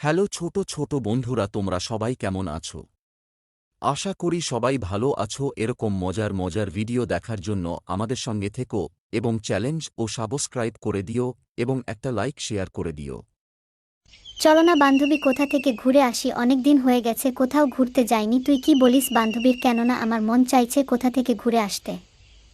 Hello ছোট ছোট বন্ধুরা, তোমরা সবাই কেমন আছো? আশা করি সবাই ভালো আছো। এরকম মজার মজার ভিডিও দেখার জন্য আমাদের সঙ্গে থেকো এবং চ্যালেঞ্জ ও সাবস্ক্রাইব করে দিও এবং একটা লাইক শেয়ার করে দিও। চলো না বান্ধবী, কোথা থেকে ঘুরে আসি? অনেক দিন হয়ে গেছে, কোথাও ঘুরতে যাইনি। তুই কি বলিস বান্ধবীর? কেননা আমার মন চাইছে কোথা থেকে ঘুরে আসতে।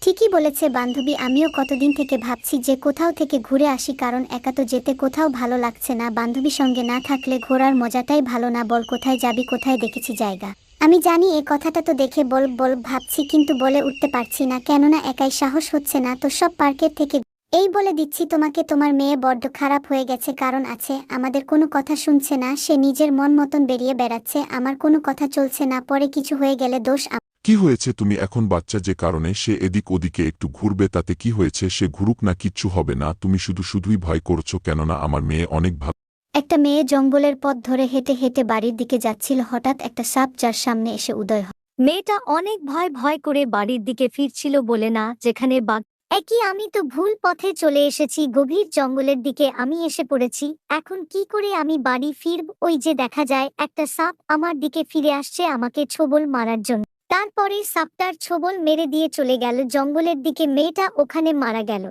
ঠিকই বলেছে বান্ধবী, আমিও কতদিন থেকে ভাবছি যে কোথাও থেকে ঘুরে আসি, কারণ একা তো যেতে কোথাও ভালো লাগছে না। বান্ধবী সঙ্গে না থাকলে ঘোরার মজাটাই ভালো না, বল কোথায় যাবি, কোথায় দেখেছি জায়গা। আমি জানি এই কথাটা তো দেখে বল বল ভাবছি, কিন্তু বলে উঠতে পারছি না, কেননা একাই সাহস হচ্ছে না, তো সব পার্কের থেকে এই বলে দিচ্ছি তোমাকে, তোমার মেয়ে বড্ড খারাপ হয়ে গেছে, কারণ আছে, আমাদের কোনো কথা শুনছে না, সে নিজের মন মতন বেরিয়ে বেড়াচ্ছে, আমার কোনো কথা চলছে না, পরে কিছু হয়ে গেলে দোষ কি হয়েছে তুমি এখন বাচ্চা যে কারণে সে এদিক ওদিকে একটু ঘুরবে তাতে কি হয়েছে সে ঘুরুক না কিচ্ছু হবে না, তুমি শুধু শুধুই ভয় করছ কেননা আমার মেয়ে অনেক ভালো একটা মেয়ে জঙ্গলের পথ ধরে হেঁটে হেঁটে বাড়ির দিকে যাচ্ছিল হঠাৎ একটা সাপ যার সামনে এসে উদয় হয়। মেয়েটা অনেক ভয় ভয় করে বাড়ির দিকে ফিরছিল বলে না, যেখানে বাঘ একই আমি তো ভুল পথে চলে এসেছি, গভীর জঙ্গলের দিকে আমি এসে পড়েছি, এখন কি করে আমি বাড়ি ফিরব? ওই যে দেখা যায়, একটা সাপ আমার দিকে ফিরে আসছে আমাকে ছোবল মারার জন্য। তারপরে সাপটার ছোবল মেরে দিয়ে চলে গেল। জঙ্গলের দিকে মেয়েটা ওখানে মারা গেল।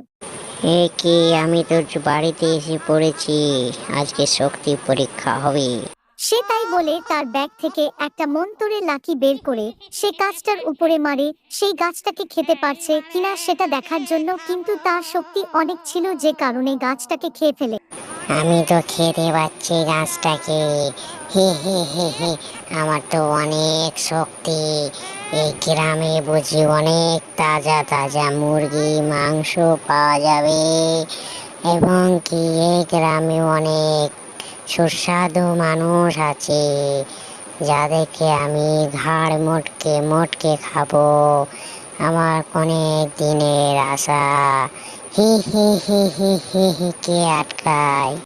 এ কি? আমি তোর বাড়িতে এসে পড়েছি। আজকে শক্তি পরীক্ষা হবে। সে তাই বলে তার ব্যাগ থেকে একটা মন্তরে লাকি বের করে সে গাছটার উপরে মারে। সেই গাছটাকে খেতে পারছে কিনা সেটা দেখার জন্য কিন্তু তার শক্তি অনেক ছিল যে কারণে গাছটাকে খেয়ে ফেলে। আমি তো খেতে পাচ্ছি গাছটাকে। হে হে হে হে। আমার তো অনেক শক্তি। এই গ্রামে বুঝি অনেক তাজা তাজা মুরগি, মাংস পাওয়া যাবে। এবং কি, এই গ্রামে অনেক সুস্বাদু মানুষ আছে, যাদেরকে আমি ঘাড় মোটকে মোটকে খাব। আমার অনেক দিনের আশা। হি হি হি হি হি হি কে আটকায়